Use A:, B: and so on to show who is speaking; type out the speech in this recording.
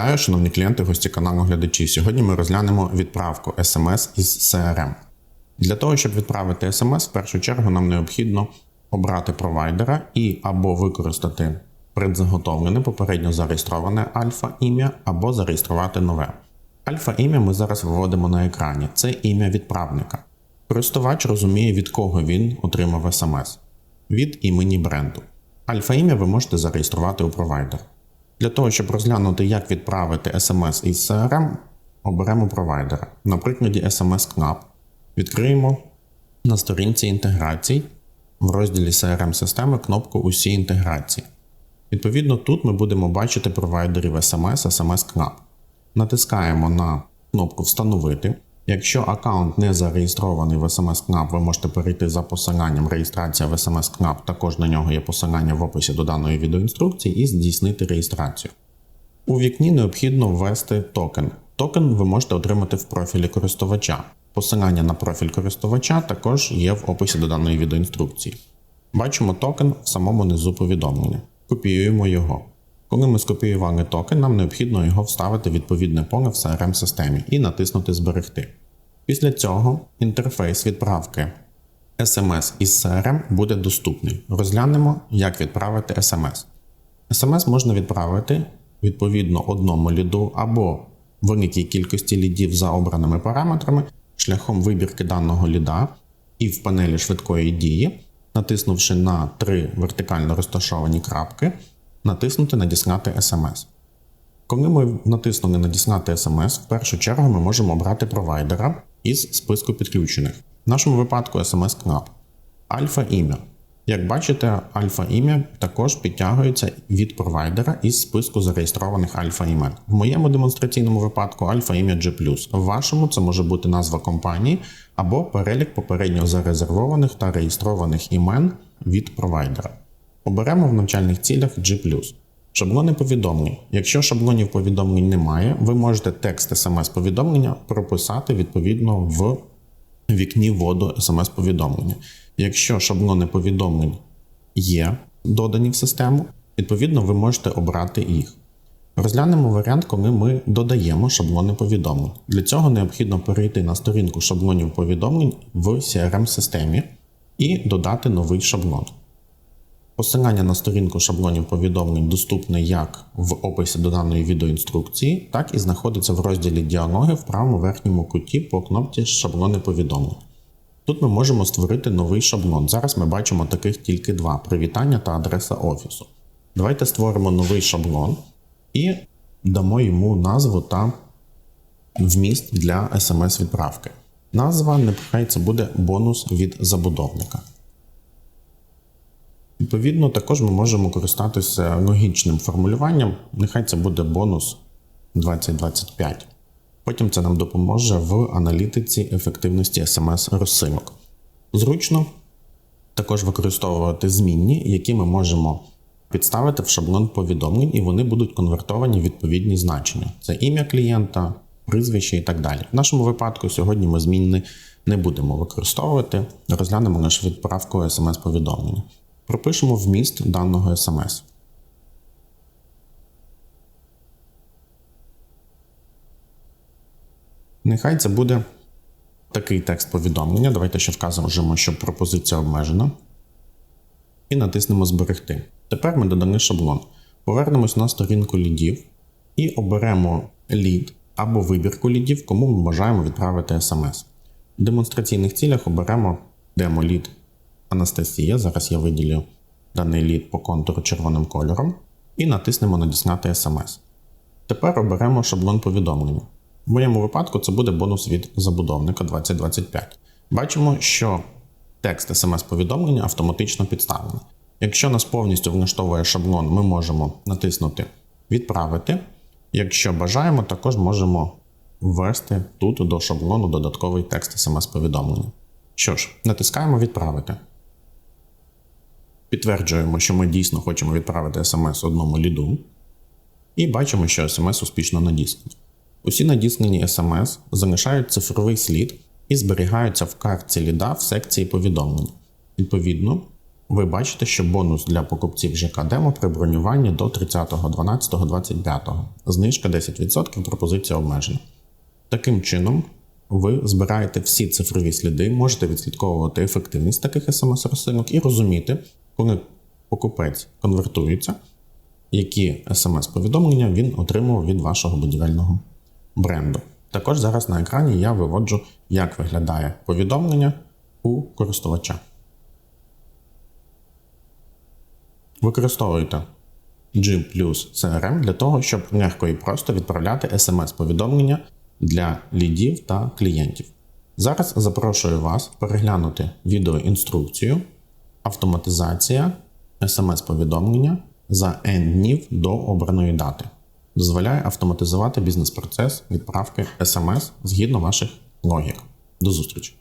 A: Вітаю, шановні клієнти, гості каналу глядачі. Сьогодні ми розглянемо відправку SMS із CRM. Для того, щоб відправити SMS, в першу чергу нам необхідно обрати провайдера і або використати предзаготовлене, попередньо зареєстроване альфа-ім'я, або зареєструвати нове. Альфа-ім'я ми зараз виводимо на екрані. Це ім'я відправника. Користувач розуміє, від кого він отримав SMS. Від імені бренду. Альфа-ім'я ви можете зареєструвати у провайдер. Для того, щоб розглянути, як відправити SMS із CRM, оберемо провайдера. На прикладі SMS KNAP відкриємо на сторінці інтеграцій в розділі CRM системи кнопку Усі інтеграції. Відповідно, тут ми будемо бачити провайдерів SMS, SMS KNAP. Натискаємо на кнопку Встановити. Якщо аккаунт не зареєстрований в SMS KNAP, ви можете перейти за посиланням реєстрація в SMS KNAP, також на нього є посилання в описі до даної відеоінструкції і здійснити реєстрацію. У вікні необхідно ввести токен. Токен ви можете отримати в профілі користувача. Посилання на профіль користувача також є в описі до даної відеоінструкції. Бачимо токен в самому низу повідомлення. Копіюємо його. Коли ми скопіювали токен, нам необхідно його вставити в відповідне поле в crm системі і натиснути Зберегти. Після цього інтерфейс відправки SMS із CRM буде доступний. Розглянемо, як відправити SMS. SMS можна відправити відповідно одному ліду або великій кількості лідів за обраними параметрами шляхом вибірки даного ліда і в панелі швидкої дії, натиснувши на три вертикально розташовані крапки, натиснути Надіслати SMS. Коли ми натиснули Надіслати SMS, в першу чергу ми можемо обрати провайдера із списку підключених. В нашому випадку SMS KNAP. Альфа ім'я. Як бачите, альфа ім'я також підтягується від провайдера із списку зареєстрованих альфа імен. В моєму демонстраційному випадку альфа ім'я G+. В вашому це може бути назва компанії або перелік попередньо зарезервованих та реєстрованих імен від провайдера. Оберемо в навчальних цілях G+. Шаблони повідомлень. Якщо шаблонів повідомлень немає, ви можете текст смс-повідомлення прописати відповідно в вікні вводу смс-повідомлення. Якщо шаблони повідомлень є додані в систему, відповідно ви можете обрати їх. Розглянемо варіант, коли ми додаємо шаблони повідомлень. Для цього необхідно перейти на сторінку шаблонів повідомлень в CRM-системі і додати новий шаблон. Посилання на сторінку шаблонів повідомлень доступне як в описі до даної відеоінструкції, так і знаходиться в розділі діалоги в правому верхньому куті по кнопці Шаблони повідомлень. Тут ми можемо створити новий шаблон. Зараз ми бачимо таких тільки два: привітання та адреса офісу. Давайте створимо новий шаблон і дамо йому назву та вміст для смс-відправки. Назва, нехай це буде бонус від забудовника. Відповідно, також ми можемо користатися логічним формулюванням. Нехай це буде бонус 2025. Потім це нам допоможе в аналітиці ефективності смс-розсилок. Зручно також використовувати змінні, які ми можемо підставити в шаблон повідомлень, і вони будуть конвертовані в відповідні значення. Це ім'я клієнта, прізвище і так далі. В нашому випадку сьогодні ми змінні не будемо використовувати, розглянемо лише відправку смс-повідомлення. Пропишемо вміст даного смс. Нехай це буде такий текст повідомлення. Давайте ще вказуємо, що пропозиція обмежена. І натиснемо Зберегти. Тепер ми додали шаблон. Повернемось на сторінку лідів і оберемо лід або вибірку лідів, кому ми бажаємо відправити смс. В демонстраційних цілях оберемо демо-лід Анастасія. Зараз я виділю даний лід по контуру червоним кольором і натиснемо Надіснати смс. Тепер оберемо шаблон повідомлення. В моєму випадку це буде бонус від забудовника 2025. Бачимо, що текст смс-повідомлення автоматично підставлений. Якщо нас повністю влаштовує шаблон, ми можемо натиснути Відправити. Якщо бажаємо, також можемо ввести тут до шаблону додатковий текст смс-повідомлення. Що ж, натискаємо Відправити. Підтверджуємо, що ми дійсно хочемо відправити смс одному ліду. І бачимо, що смс успішно надіслано. Усі надіслані смс залишають цифровий слід і зберігаються в картці ліда в секції повідомлень. Відповідно, ви бачите, що бонус для покупців ЖК Демо при бронюванні до 30.12.25. Знижка 10%, пропозиція обмежена. Таким чином, ви збираєте всі цифрові сліди, можете відслідковувати ефективність таких смс-розсилок і розуміти, коли покупець конвертується, які смс-повідомлення він отримав від вашого будівельного бренду. Також зараз на екрані я виводжу, як виглядає повідомлення у користувача. Використовуйте G CRM для того, щоб легко і просто відправляти смс-повідомлення для лідів та клієнтів. Зараз запрошую вас переглянути відеоінструкцію автоматизація смс-повідомлення за N днів до обраної дати. Дозволяє автоматизувати бізнес-процес відправки смс згідно ваших логік. До зустрічі!